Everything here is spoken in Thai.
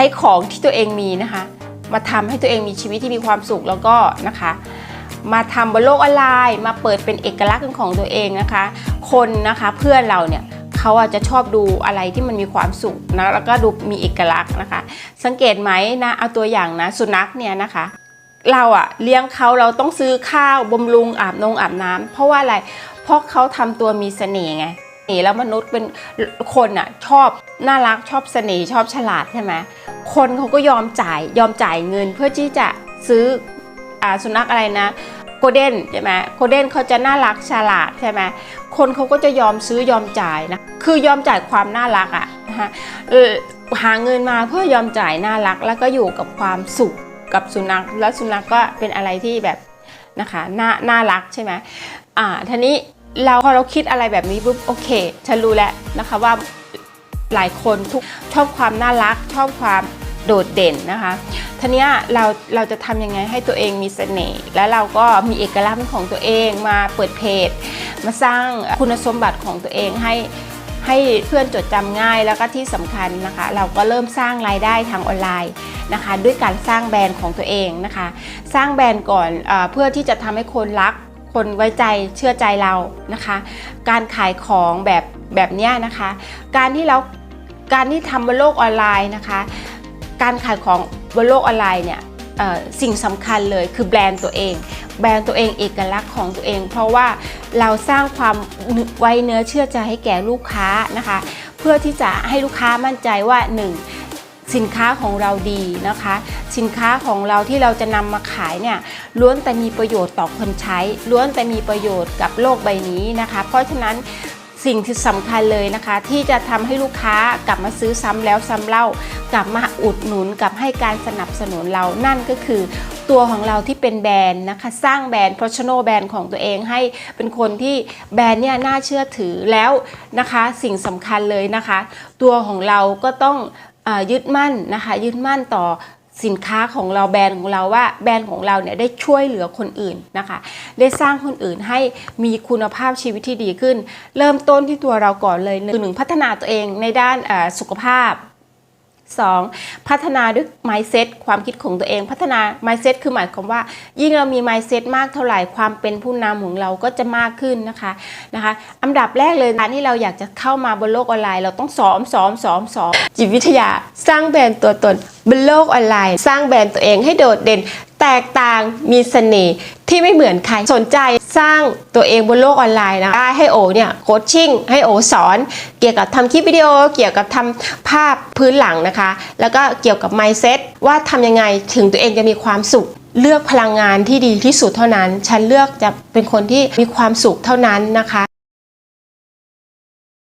ช้ของที่ตัวเองมีนะคะ มาทำให้ตัวเองมีชีวิตที่มีความสุขแล้วก็นะคะ มาทำบนโลกออนไลน์ มาเปิดเป็นเอกลักษณ์ของตัวเองนะคะ คนนะคะเพื่อนเราเนี่ยเขาอาจจะชอบดูอะไรที่มันมีความสุขนะแล้วก็ดูมีเอกลักษณ์นะคะ สังเกตไหมนะเอาตัวอย่างนะสุนัขเนี่ยนะคะเราอะเลี้ยงเขาเราต้องซื้อข้าวบำรุงอาบนงอาบน้ำเพราะว่าอะไรเพราะเขาทำตัวมีเสน่ห์ไง แล้วมนุษย์เป็นคนอะชอบน่ารักชอบเสน่ห์ชอบฉลาดใช่ไหมคนเขาก็ยอมจ่ายยอมจ่ายเงินเพื่อที่จะซื้ออสุนัขอะไรนะโกลเด้นใช่ไหมโกลเด้นเขาจะน่ารักฉลาดใช่ไหมคนเขาก็จะยอมซื้อยอมจ่ายนะคือยอมจ่ายความน่ารักอะนะคะหาเงินมาเพื่อยอมจ่ายน่ารัก แล้วก็อยู่กับความสุขกับสุนัข แล้วสุนัขก็เป็นอะไรที่แบบนะคะน่าน่ารักใช่ไหมอ่าทีนี้ เราพอเราคิดอะไรแบบนี้ปุ๊บโอเค ฉันรู้แล้วนะคะว่าหลายคนทุกชอบความน่ารัก ชอบความโดดเด่นนะคะทีเนี้ยเราเราจะทำยังไงให้ตัวเองมีเสน่ห์แล้วเราก็มีเอกลักษณ์ของตัวเองมาเปิดเพจ มาสร้างคุณสมบัติของตัวเองให้ให้เพื่อนจดจำง่ายแล้วก็ที่สำคัญนะคะ เราก็เริ่มสร้างรายได้ทางออนไลน์นะคะ ด้วยการสร้างแบรนด์ของตัวเองนะคะ สร้างแบรนด์ก่อนอเพื่อที่จะทำให้คนรัก คนไว้ใจเชื่อใจเรานะคะ การขายของแบบแบบเนี้ยนะคะ การที่เราการที่ทำบนโลกออนไลน์นะคะ การขายของบนโลกออนไลน์เนี่ยสิ่งสำคัญเลยคือแบรนด์ตัวเอง แบรนด์ตัวเองเอกลักษณ์ของตัวเอง เพราะว่าเราสร้างความไว้เนื้อเชื่อใจให้แก่ลูกค้านะคะ เพื่อที่จะให้ลูกค้ามั่นใจว่า 1. สินค้าของเราดีนะคะ สินค้าของเราที่เราจะนำมาขายเนี่ยล้วนแต่มีประโยชน์ต่อคนใช้ ล้วนแต่มีประโยชน์กับโลกใบนี้นะคะ เพราะฉะนั้นสิ่งที่สำคัญเลยนะคะ ที่จะทำให้ลูกค้ากลับมาซื้อซ้ำแล้วซ้ำเล่ากลับมาอุดหนุนกลับให้การสนับสนุนเรานั่นก็คือตัวของเราที่เป็นแบรนด์นะคะ สร้างแบรนด์ personal แบรนด์ของตัวเองให้เป็นคนที่แบรนด์เนี่ยน่าเชื่อถือแล้วนะคะ สิ่งสำคัญเลยนะคะ ตัวของเราก็ต้อง ยึดมั่นนะคะยึดมั่นต่อสินค้าของเราแบรนด์ของเราว่าแบรนด์ของเราเนี่ยได้ช่วยเหลือคนอื่นนะคะ ได้สร้างคนอื่นให้มีคุณภาพชีวิตที่ดีขึ้น เริ่มต้นที่ตัวเราก่อนเลยคือหนึ่งพัฒนาตัวเองในด้านสุขภาพ 2. พัฒนาด้วย mindset ความคิดของตัวเอง พัฒนา mindset คือหมายความว่า ยิ่งเรามี mindset มากเท่าไหร่ความเป็นผู้นำของเราก็จะมากขึ้นนะคะนะคะอันดับแรกเลยการที่เราอยากจะเข้ามาบนโลกออนไลน์ เราต้องซ้อมซ้อมซ้อมซ้อมจิตวิทยา สร้างแบรนด์ตัวตนบนโลกออนไลน์ สร้างแบรนด์ตัวเองให้โดดเด่น แตกต่างมีเสน่ห์ที่ไม่เหมือนใครสนใจสร้างตัวเองบนโลกออนไลน์นะได้ให้โอเนี่ยโคชชิ่งให้โอสอน เกี่ยวกับทำคลิปวิดีโอ เกี่ยวกับทำภาพพื้นหลังนะคะ แล้วก็เกี่ยวกับ mindset ว่าทำยังไงถึงตัวเองจะมีความสุขเลือกพลังงานที่ดีที่สุดเท่านั้น ฉันเลือกจะเป็นคนที่มีความสุขเท่านั้นนะคะ